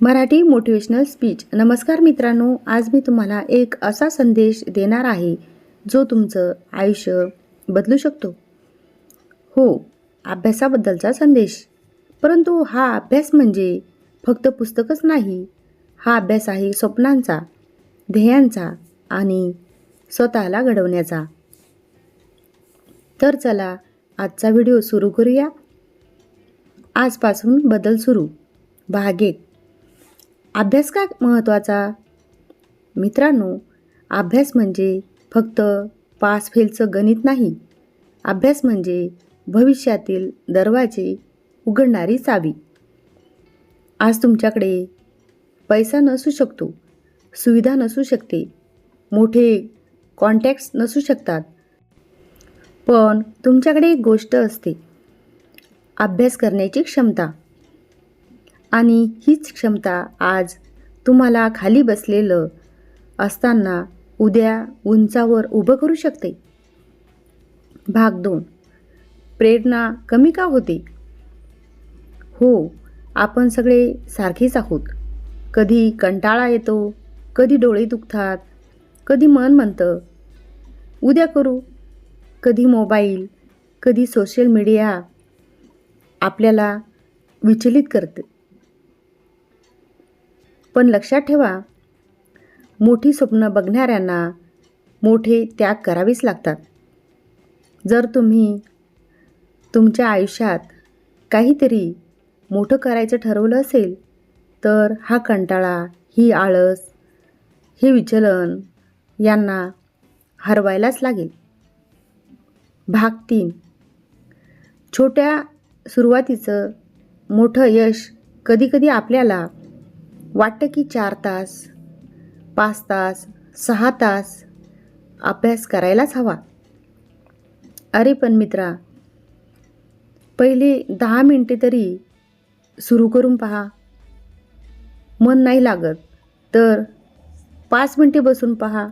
Marathi motivational speech नमस्कार मित्रांनो आज मी तुम्हाला एक असा संदेश देणार आहे जो तुमचं आयुष्य बदलू शकतो. हो अभ्यासाबद्दलचा संदेश. परंतु हा अभ्यास म्हणजे फक्त पुस्तकच नाही हा अभ्यास आहे स्वप्नांचा ध्येयांचा आणि स्वतःला घडवण्याचा. तर चला आजचा व्हिडिओ सुरू करूया. आजपासून बदल सुरू. भाग एक अभ्यास का महत्त्वाचा मित्रांनो अभ्यास म्हणजे फक्त पास फेलचं गणित नाही. अभ्यास म्हणजे भविष्यातील दरवाजे उघडणारी चावी. आज तुमच्याकडे पैसा नसू शकतो सुविधा नसू शकते मोठे कॉन्टॅक्ट्स नसू शकतात. पण तुमच्याकडे एक गोष्ट असते अभ्यास करण्याची क्षमता. आणि हीच क्षमता आज तुम्हाला खाली बसलेलं असताना उद्या उंचावर उभं करू शकते. भाग दोन. प्रेरणा कमी का होते? हो आपण सगळे सारखेच आहोत. कधी कंटाळा येतो कधी डोळे दुखतात कधी मन म्हणतं उद्या करू. कधी मोबाईल कधी सोशल मीडिया आपल्याला विचलित करते. पण लक्षात ठेवा मोठी स्वप्न बघणाऱ्यांना मोठे त्याग करावेच लागतात. जर तुम्ही तुमच्या आयुष्यात काहीतरी मोठं करायचं ठरवलं असेल तर हा कंटाळा ही आळस हे विचलन यांना हरवायलाच लागेल. भाग तीन. छोट्या सुरुवातीचं मोठं यश कधीकधी आपल्याला वाटतं की चार तास पाच तास सहा तास अभ्यास करायलाच हवा. अरे पण मित्रा पहिले दहा मिनटे तरी सुरू करून पहा. मन नाही लागत तर पाच मिनटे बसून पहा.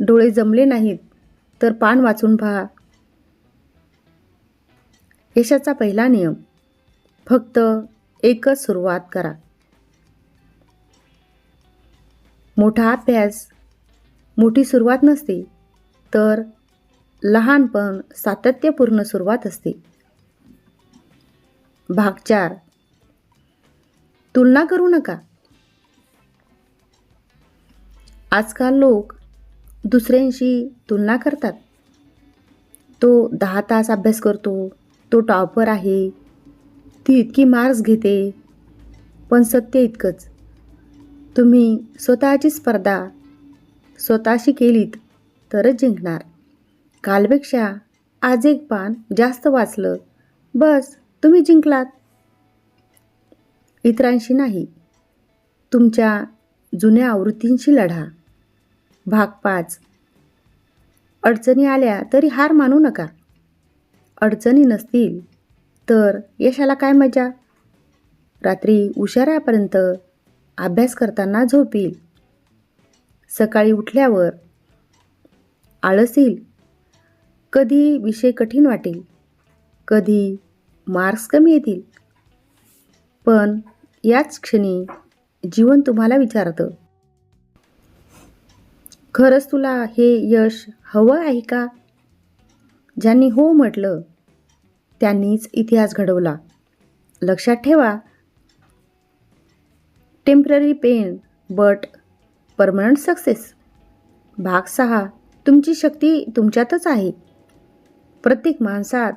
डोळे जमले नाहीत तर पान वाचून पहा. यशाचा पहिला नियम फक्त एकच सुरुवात करा. मोठा अभ्यास मोठी सुरुवात नसते तर लहानपण सातत्यपूर्ण सुरुवात असते. भाग चार. तुलना करू नका. आजकाल लोक दुसऱ्यांशी तुलना करतात. तो दहा तास अभ्यास करतो तो टॉपर आहे ती इतकी मार्क्स घेते पण सत्य इतकंच. तुम्ही स्वतःची स्पर्धा स्वतःशी केलीत तरच जिंकणार. कालपेक्षा आज एक पान जास्त वाचलं बस तुम्ही जिंकलात. इतरांशी नाही तुमच्या जुन्या आवृत्तींशी लढा. भाग पाच. अडचणी आल्या तरी हार मानू नका. अडचणी नसतील तर यशाला काय मजा? रात्री उशिरापर्यंत अभ्यास करताना झोप येईल सकाळी उठल्यावर आळस येईल कधी विषय कठीण वाटेल. कधी मार्क्स कमी येतील. पण याच क्षणी जीवन तुम्हाला विचारतं. खरंच तुला हे यश हवं आहे का? ज्यांनी हो म्हटलं त्यांनीच इतिहास घडवला. लक्षात ठेवा temporary pain but permanent success भाग सहा तुमची शक्ती तुमच्यातच आहे. प्रत्येक माणसात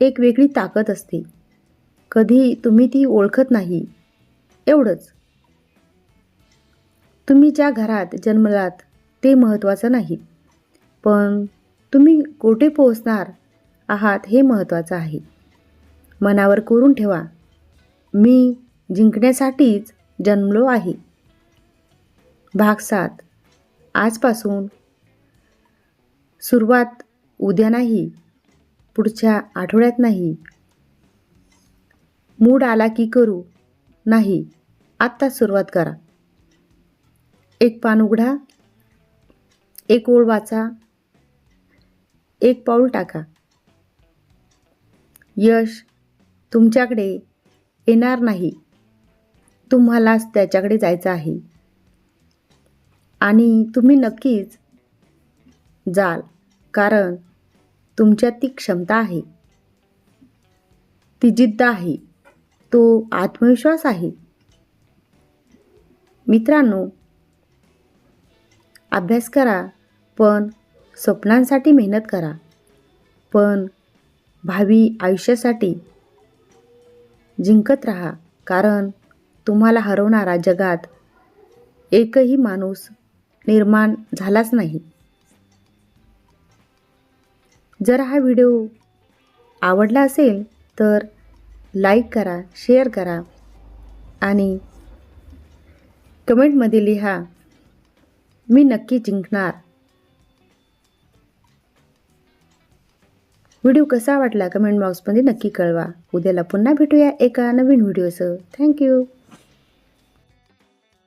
एक वेगळी ताकद असते. कधी तुम्ही ती ओळखत नाही. एवढंच. तुम्ही ज्या घरात जन्मलात ते महत्त्वाचं नाही. पण तुम्ही कुठे पोहोचणार आहात हे महत्त्वाचं आहे. मनावर कोरून ठेवा. मी जिंकण्यासाठीच जन्मलो आहे. भाग सात. आजपासून सुरुवात उद्या नाही पुढच्या आठवड्यात नाही. मूड आला की करू नाही आत्ताच सुरुवात करा. एक पान उघडा एक ओळ वाचा एक पाऊल टाका. यश तुमच्याकडे येणार नाही. तुम्हालाच त्याच्याकडे जायचं आहे. आणि तुम्ही नक्कीच जाल कारण तुमच्यात ती क्षमता आहे. ती जिद्द आहे. तो आत्मविश्वास आहे. मित्रांनो अभ्यास करा पण स्वप्नांसाठी मेहनत करा. पण भावी आयुष्यासाठी जिंकत राहा कारण तुम्हाला हरवणारा जगात एकही माणूस निर्माण झालाच नाही. जर हा व्हिडिओ आवडला असेल तर लाईक करा शेअर करा आणि कमेंटमध्ये लिहा मी नक्की जिंकणार. व्हिडिओ कसा वाटला कमेंट बॉक्समध्ये नक्की कळवा. उद्याला पुन्हा भेटूया एका नवीन व्हिडिओसह. थँक्यू